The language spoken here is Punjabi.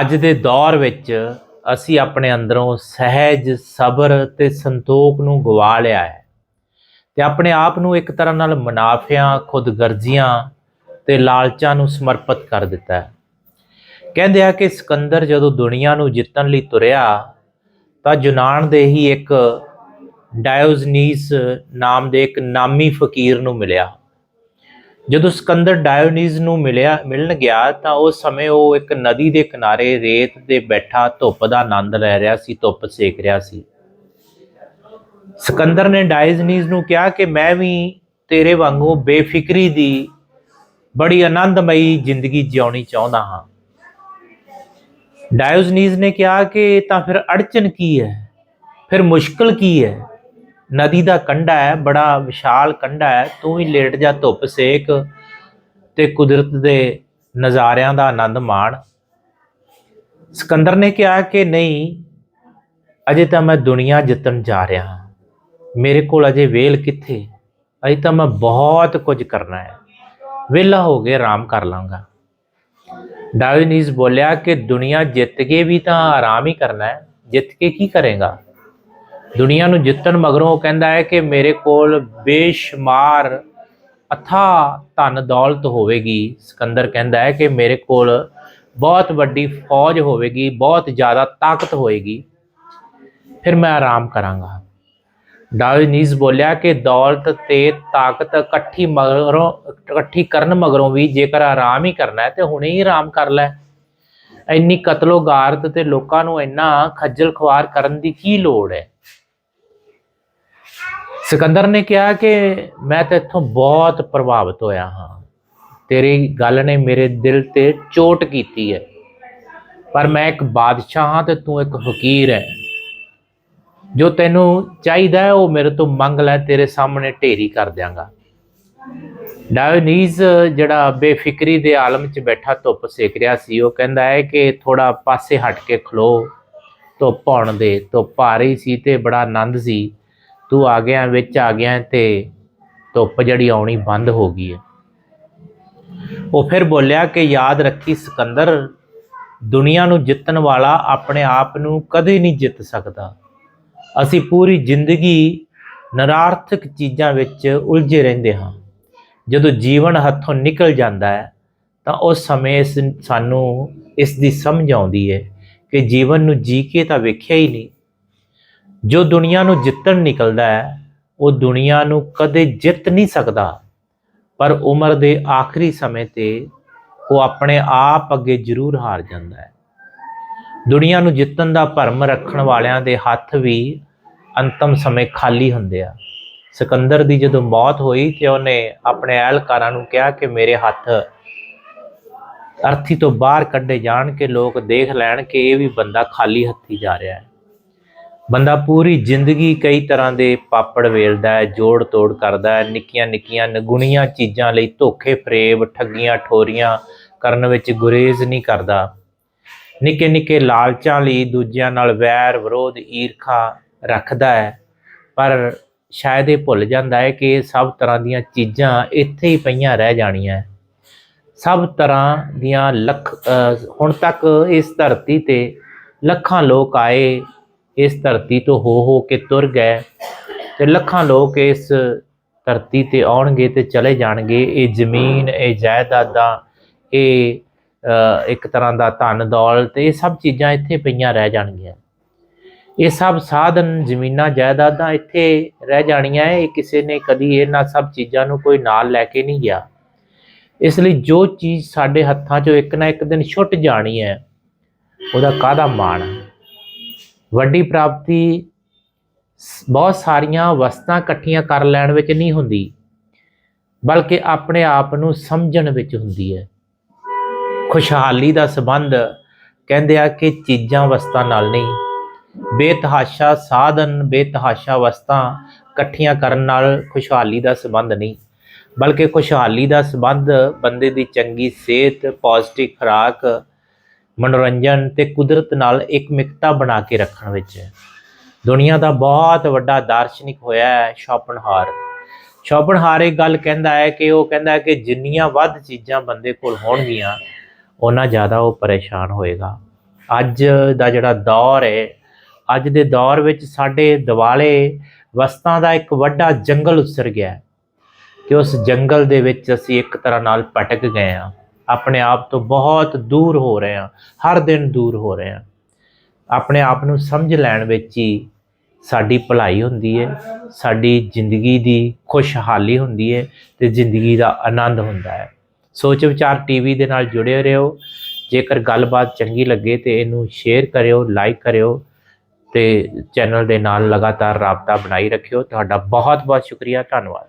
ਅੱਜ ਦੇ ਦੌਰ ਵਿੱਚ ਅਸੀਂ ਆਪਣੇ ਅੰਦਰੋਂ ਸਹਿਜ, ਸਬਰ ਤੇ ਸੰਤੋਖ ਨੂੰ ਗਵਾ ਲਿਆ ਹੈ ਤੇ ਆਪਣੇ ਆਪ ਨੂੰ ਇੱਕ ਤਰ੍ਹਾਂ ਨਾਲ ਮੁਨਾਫਿਆਂ, ਖੁਦਗਰਜ਼ੀਆਂ ਤੇ ਲਾਲਚਾਂ ਨੂੰ ਸਮਰਪਿਤ ਕਰ ਦਿੱਤਾ ਹੈ। ਕਹਿੰਦੇ ਆ ਕਿ ਸਿਕੰਦਰ ਜਦੋਂ ਦੁਨੀਆ ਨੂੰ ਜਿੱਤਣ ਲਈ ਤੁਰਿਆ, ਤਾਂ ਯੂਨਾਨ ਦੇ ਹੀ ਇੱਕ ਡਾਇਓਜਨੀਸ ਨਾਮ ਦੇ ਇੱਕ ਨਾਮੀ ਫਕੀਰ ਨੂੰ ਮਿਲਿਆ। ਜਦੋਂ ਸਿਕੰਦਰ ਡਾਇਓਨੀਜ਼ ਨੂੰ ਮਿਲਿਆ, ਮਿਲਣ ਗਿਆ ਤਾਂ ਉਸ ਸਮੇਂ ਉਹ ਇੱਕ ਨਦੀ ਦੇ ਕਿਨਾਰੇ ਰੇਤ ਤੇ ਬੈਠਾ ਧੁੱਪ ਦਾ ਆਨੰਦ ਲੈ ਰਿਹਾ ਸੀ, ਧੁੱਪ ਸੇਕ ਰਿਹਾ ਸੀ। ਸਿਕੰਦਰ ਨੇ ਡਾਇਓਨੀਜ਼ ਨੂੰ ਕਿਹਾ ਕਿ ਮੈਂ ਵੀ ਤੇਰੇ ਵਾਂਗੂ ਬੇਫਿਕਰੀ ਦੀ ਬੜੀ ਆਨੰਦਮਈ ਜ਼ਿੰਦਗੀ ਜਿਉਣੀ ਚਾਹੁੰਦਾ ਹਾਂ। ਡਾਇਓਜਨੀਜ਼ ਨੇ ਕਿਹਾ ਕਿ ਤਾਂ ਫਿਰ ਅੜਚਨ ਕੀ ਹੈ? ਫਿਰ ਮੁਸ਼ਕਲ ਕੀ ਹੈ? ਨਦੀ ਦਾ ਕੰਢਾ ਹੈ, ਬੜਾ ਵਿਸ਼ਾਲ ਕੰਢਾ ਹੈ, ਤੂੰ ਹੀ ਲੇਟ ਜਾ ਧੁੱਪ ਸੇਕ ਤੇ ਕੁਦਰਤ ਦੇ ਨਜ਼ਾਰਿਆਂ ਦਾ ਆਨੰਦ ਮਾਣ। ਸਿਕੰਦਰ ਨੇ ਕਿਹਾ ਕਿ ਨਹੀਂ, ਅਜੇ ਤਾਂ ਮੈਂ ਦੁਨੀਆ ਜਿੱਤਣ ਜਾ ਰਿਹਾ ਹਾਂ। ਮੇਰੇ ਕੋਲ ਅਜੇ ਵੇਲ ਕਿੱਥੇ? ਅਜੇ ਤਾਂ ਮੈਂ ਬਹੁਤ ਕੁਝ ਕਰਨਾ ਹੈ। ਵਿਹਲਾ ਹੋ ਕੇ ਆਰਾਮ ਕਰ ਲਾਂਗਾ। ਡਾਇਨੀਜ਼ ਬੋਲਿਆ ਕਿ ਦੁਨੀਆ ਜਿੱਤ ਕੇ ਵੀ ਤਾਂ ਆਰਾਮ ਹੀ ਕਰਨਾ ਹੈ। ਜਿੱਤ ਕੇ ਕੀ ਕਰੇਗਾ? ਦੁਨੀਆ ਨੂੰ ਜਿੱਤਣ ਮਗਰੋਂ ਉਹ ਕਹਿੰਦਾ ਹੈ ਕਿ ਮੇਰੇ ਕੋਲ ਬੇਸ਼ੁਮਾਰ ਅਥਾ ਧਨ ਦੌਲਤ ਹੋਵੇਗੀ। ਸਿਕੰਦਰ ਕਹਿੰਦਾ ਹੈ ਕਿ ਮੇਰੇ ਕੋਲ ਬਹੁਤ ਵੱਡੀ ਫੌਜ ਹੋਵੇਗੀ, ਬਹੁਤ ਜ਼ਿਆਦਾ ਤਾਕਤ ਹੋਏਗੀ। ਫਿਰ ਮੈਂ ਆਰਾਮ ਕਰਾਂਗਾ। ਡਾਇਓਨੀਜ਼ ਬੋਲਿਆ ਕਿ ਦੌਲਤ ਤੇ ਤਾਕਤ ਇਕੱਠੀ ਮਗਰੋਂ, ਇਕੱਠੀ ਕਰਨ ਮਗਰੋਂ ਵੀ ਜੇਕਰ ਆਰਾਮ ਹੀ ਕਰਨਾ ਹੈ ਤੇ ਹੁਣੇ ਹੀ ਆਰਾਮ ਕਰ ਲੈ। ਇੰਨੀ ਕਤਲੋਗਾਰਤ ਤੇ ਲੋਕਾਂ ਨੂੰ ਇੰਨਾ ਖੱਜਲ ਖਵਾਰ ਕਰਨ ਦੀ ਕੀ ਲੋੜ ਹੈ? ਸਿਕੰਦਰ ਨੇ ਕਿਹਾ ਕਿ ਮੈਂ ਤਾਂ ਇੱਥੋਂ ਬਹੁਤ ਪ੍ਰਭਾਵਿਤ ਹੋਇਆ ਹਾਂ। ਤੇਰੀ ਗੱਲ ਨੇ ਮੇਰੇ ਦਿਲ ਤੇ ਚੋਟ ਕੀਤੀ ਹੈ। ਪਰ ਮੈਂ ਇੱਕ ਬਾਦਸ਼ਾਹ ਹਾਂ ਤੇ ਤੂੰ ਇੱਕ ਫਕੀਰ ਹੈ। ਜੋ ਤੈਨੂੰ ਚਾਹੀਦਾ ਹੈ, ਉਹ ਮੇਰੇ ਤੋਂ ਮੰਗ ਲੈ, ਤੇਰੇ ਸਾਹਮਣੇ ਢੇਰੀ ਕਰ ਦਿਆਂਗਾ। ਡਾਇਓਨੀਜ਼ ਜਿਹੜਾ ਬੇਫਿਕਰੀ ਦੇ ਆਲਮ 'ਚ ਬੈਠਾ ਧੁੱਪ ਸੇਕ ਰਿਹਾ ਸੀ, ਉਹ ਕਹਿੰਦਾ ਹੈ ਕਿ ਥੋੜਾ ਪਾਸੇ ਹਟ ਕੇ ਖਲੋ। ਧੁੱਪ ਆਉਣ ਦੇ, ਧੁੱਪ ਆ ਰਹੀ ਸੀ ਤੇ ਬੜਾ ਆਨੰਦ ਸੀ। ਤੂੰ ਆ ਗਿਆ, ਵਿੱਚ ਆ ਗਿਆ ਤੇ ਧੁੱਪ ਜਿਹੜੀ ਆਉਣੀ ਬੰਦ ਹੋ ਗਈ ਹੈ। ਉਹ ਫਿਰ ਬੋਲਿਆ ਕਿ ਯਾਦ ਰੱਖੀ ਸਿਕੰਦਰ, ਦੁਨੀਆ ਨੂੰ ਜਿੱਤਣ ਵਾਲਾ ਆਪਣੇ ਆਪ ਨੂੰ ਕਦੇ ਨਹੀਂ ਜਿੱਤ ਸਕਦਾ। ਅਸੀਂ ਪੂਰੀ ਜ਼ਿੰਦਗੀ ਨਰਾਰਥਕ ਚੀਜ਼ਾਂ ਵਿੱਚ ਉਲਝੇ ਰਹਿੰਦੇ ਹਾਂ। ਜਦੋਂ ਜੀਵਨ ਹੱਥੋਂ ਨਿਕਲ ਜਾਂਦਾ ਹੈ, ਤਾਂ ਉਸ ਸਮੇਂ ਇਸ, ਸਾਨੂੰ ਇਸ ਦੀ ਸਮਝ ਆਉਂਦੀ ਹੈ ਕਿ ਜੀਵਨ ਨੂੰ ਜੀ ਕੇ ਤਾਂ ਵੇਖਿਆ ਹੀ ਨਹੀਂ। ਜੋ ਦੁਨੀਆ ਨੂੰ ਜਿੱਤਣ ਨਿਕਲਦਾ ਹੈ, ਉਹ ਦੁਨੀਆ ਨੂੰ ਕਦੇ ਜਿੱਤ ਨਹੀਂ ਸਕਦਾ। ਪਰ ਉਮਰ ਦੇ ਆਖਰੀ ਸਮੇਂ ਤੇ ਉਹ ਆਪਣੇ ਆਪ ਅੱਗੇ ਜ਼ਰੂਰ ਹਾਰ ਜਾਂਦਾ ਹੈ। ਦੁਨੀਆ ਨੂੰ ਜਿੱਤਣ ਦਾ ਭਰਮ ਰੱਖਣ ਵਾਲਿਆਂ ਦੇ ਹੱਥ ਵੀ ਅੰਤਮ ਸਮੇਂ ਖਾਲੀ ਹੁੰਦੇ ਆ। ਸਿਕੰਦਰ ਦੀ ਜਦੋਂ ਮੌਤ ਹੋਈ ਤੇ ਉਹਨੇ ਆਪਣੇ ਅਹਿਲਕਾਰਾਂ ਨੂੰ ਕਿਹਾ ਕਿ ਮੇਰੇ ਹੱਥ ਅਰਥੀ ਤੋਂ ਬਾਹਰ ਕੱਢੇ ਜਾਣ ਕੇ ਲੋਕ ਦੇਖ ਲੈਣ ਕਿ ਇਹ ਵੀ ਬੰਦਾ ਖਾਲੀ ਹੱਥੀ ਜਾ ਰਿਹਾ ਹੈ। ਬੰਦਾ ਪੂਰੀ ਜ਼ਿੰਦਗੀ ਕਈ ਤਰ੍ਹਾਂ ਦੇ ਪਾਪੜ ਵੇਲਦਾ ਹੈ, ਜੋੜ ਤੋੜ ਕਰਦਾ ਹੈ, ਨਿੱਕੀਆਂ ਨਿੱਕੀਆਂ ਨਗੁਣੀਆਂ ਚੀਜ਼ਾਂ ਲਈ ਧੋਖੇ ਫਰੇਬ ਠੱਗੀਆਂ, ਠੋਰੀਆਂ ਕਰਨ ਵਿੱਚ ਗੁਰੇਜ਼ ਨਹੀਂ ਕਰਦਾ। ਨਿੱਕੇ ਨਿੱਕੇ ਲਾਲਚਾਂ ਲਈ ਦੂਜਿਆਂ ਨਾਲ ਵੈਰ, ਵਿਰੋਧ, ਈਰਖਾ ਰੱਖਦਾ ਹੈ। ਪਰ ਸ਼ਾਇਦ ਇਹ ਭੁੱਲ ਜਾਂਦਾ ਹੈ ਕਿ ਸਭ ਤਰ੍ਹਾਂ ਦੀਆਂ ਚੀਜ਼ਾਂ ਇੱਥੇ ਹੀ ਪਈਆਂ ਰਹਿ ਜਾਣੀਆਂ ਸਭ ਤਰ੍ਹਾਂ ਦੀਆਂ ਲੱਖ ਹੁਣ ਤੱਕ ਇਸ ਧਰਤੀ ਤੇ ਲੱਖਾਂ ਲੋਕ ਆਏ ਇਸ ਧਰਤੀ ਤੋਂ ਹੋ ਹੋ ਕੇ ਤੁਰ ਗਏ ਤੇ ਲੱਖਾਂ ਲੋਕ ਇਸ ਧਰਤੀ ਤੇ ਆਉਣਗੇ ਤੇ ਚਲੇ ਜਾਣਗੇ। ਇਹ ਜ਼ਮੀਨ, ਇਹ ਜਾਇਦਾਦਾਂ, ਇਹ ਇੱਕ ਤਰ੍ਹਾਂ ਦਾ ਧਨ ਦੌਲਤ, ਇਹ ਸਭ ਚੀਜ਼ਾਂ ਇੱਥੇ ਪਈਆਂ ਰਹਿ ਜਾਣਗੀਆਂ। ਇਹ ਸਭ ਸਾਧਨ, ਜ਼ਮੀਨਾਂ, ਜਾਇਦਾਦਾਂ ਇੱਥੇ ਰਹਿ ਜਾਣੀਆਂ। ਇਹ ਕਿਸੇ ਨੇ ਕਦੀ ਇਹਨਾਂ ਸਭ ਚੀਜ਼ਾਂ ਨੂੰ ਕੋਈ ਨਾਲ ਲੈ ਕੇ ਨਹੀਂ ਗਿਆ। ਇਸ ਲਈ ਜੋ ਚੀਜ਼ ਸਾਡੇ ਹੱਥਾਂ 'ਚੋਂ ਇੱਕ ਨਾ ਇੱਕ ਦਿਨ ਛੁੱਟ ਜਾਣੀ ਹੈ, ਉਹਦਾ ਕਾਹਦਾ ਮਾਣ? ਵੱਡੀ ਪ੍ਰਾਪਤੀ ਸ- ਬਹੁਤ ਸਾਰੀਆਂ ਵਸਤਾਂ ਇਕੱਠੀਆਂ ਕਰ ਲੈਣ ਵਿੱਚ ਨਹੀਂ ਹੁੰਦੀ, ਬਲਕਿ ਆਪਣੇ ਆਪ ਨੂੰ ਸਮਝਣ ਵਿੱਚ ਹੁੰਦੀ ਹੈ। ਖੁਸ਼ਹਾਲੀ ਦਾ ਸੰਬੰਧ ਕਹਿੰਦੇ ਆ ਕਿ ਚੀਜ਼ਾਂ ਵਸਤਾਂ ਨਾਲ ਨਹੀਂ, ਬੇਤਹਾਸ਼ਾ ਸਾਧਨ, ਬੇਤਹਾਸ਼ਾ ਵਸਤਾਂ ਇਕੱਠੀਆਂ ਕਰਨ ਨਾਲ ਖੁਸ਼ਹਾਲੀ ਦਾ ਸੰਬੰਧ ਨਹੀਂ, ਬਲਕਿ ਖੁਸ਼ਹਾਲੀ ਦਾ ਸੰਬੰਧ ਬੰਦੇ ਦੀ ਚੰਗੀ ਸਿਹਤ ਪੌਜ਼ਿਟਿਵ ਖੁਰਾਕ ਮਨੋਰੰਜਨ ਤੇ ਕੁਦਰਤ ਨਾਲ ਇੱਕ ਮਿਕਤਾ ਬਣਾ ਕੇ ਰੱਖਣ ਵਿੱਚ। ਦੁਨੀਆ ਦਾ ਬਹੁਤ ਵੱਡਾ ਦਾਰਸ਼ਨਿਕ ਹੋਇਆ ਹੈ ਸ਼ੋਪਨਹਾਰ। ਸ਼ੋਪਨਹਾਰ ਇਹ ਗੱਲ ਕਹਿੰਦਾ ਹੈ ਕਿ ਉਹ ਕਹਿੰਦਾ ਹੈ ਕਿ ਜਿੰਨੀਆਂ ਵੱਧ ਚੀਜ਼ਾਂ ਬੰਦੇ ਕੋਲ ਹੋਣਗੀਆਂ, ਉਹਨਾਂ ਜ਼ਿਆਦਾ ਉਹ ਪਰੇਸ਼ਾਨ ਹੋਏਗਾ। ਅੱਜ ਦਾ ਜਿਹੜਾ ਦੌਰ ਹੈ, ਅੱਜ ਦੇ ਦੌਰ ਵਿੱਚ ਸਾਡੇ ਦਿਵਾਲੇ ਵਸਤਾਂ ਦਾ ਇੱਕ ਵੱਡਾ ਜੰਗਲ ਉਸਰ ਗਿਆ ਕਿ ਉਸ ਜੰਗਲ ਦੇ ਵਿੱਚ ਅਸੀਂ ਇੱਕ ਤਰ੍ਹਾਂ ਨਾਲ ਭਟਕ ਗਏ ਹਾਂ। ਆਪਣੇ ਆਪ ਤੋਂ ਬਹੁਤ ਦੂਰ ਹੋ ਰਹੇ ਹਾਂ, ਹਰ ਦਿਨ ਦੂਰ ਹੋ ਰਹੇ ਹਾਂ। ਆਪਣੇ ਆਪ ਨੂੰ ਸਮਝ ਲੈਣ ਵਿੱਚ ਹੀ ਸਾਡੀ ਭਲਾਈ ਹੁੰਦੀ ਹੈ, ਸਾਡੀ ਜ਼ਿੰਦਗੀ ਦੀ ਖੁਸ਼ਹਾਲੀ ਹੁੰਦੀ ਹੈ ਤੇ ਜ਼ਿੰਦਗੀ ਦਾ ਆਨੰਦ ਹੁੰਦਾ ਹੈ। ਸੋਚ ਵਿਚਾਰ ਟੀਵੀ ਦੇ ਨਾਲ ਜੁੜੇ ਰਹੋ, ਜੇਕਰ ਗੱਲਬਾਤ ਚੰਗੀ ਲੱਗੇ ਤੇ ਇਹਨੂੰ ਸ਼ੇਅਰ ਕਰਿਓ ਲਾਈਕ ਕਰਿਓ ਤੇ ਚੈਨਲ ਦੇ ਨਾਲ ਲਗਾਤਾਰ ਰਾਬਤਾ ਬਣਾਈ ਰੱਖਿਓ। ਤੁਹਾਡਾ ਬਹੁਤ ਬਹੁਤ ਸ਼ੁਕਰੀਆ, ਧੰਨਵਾਦ।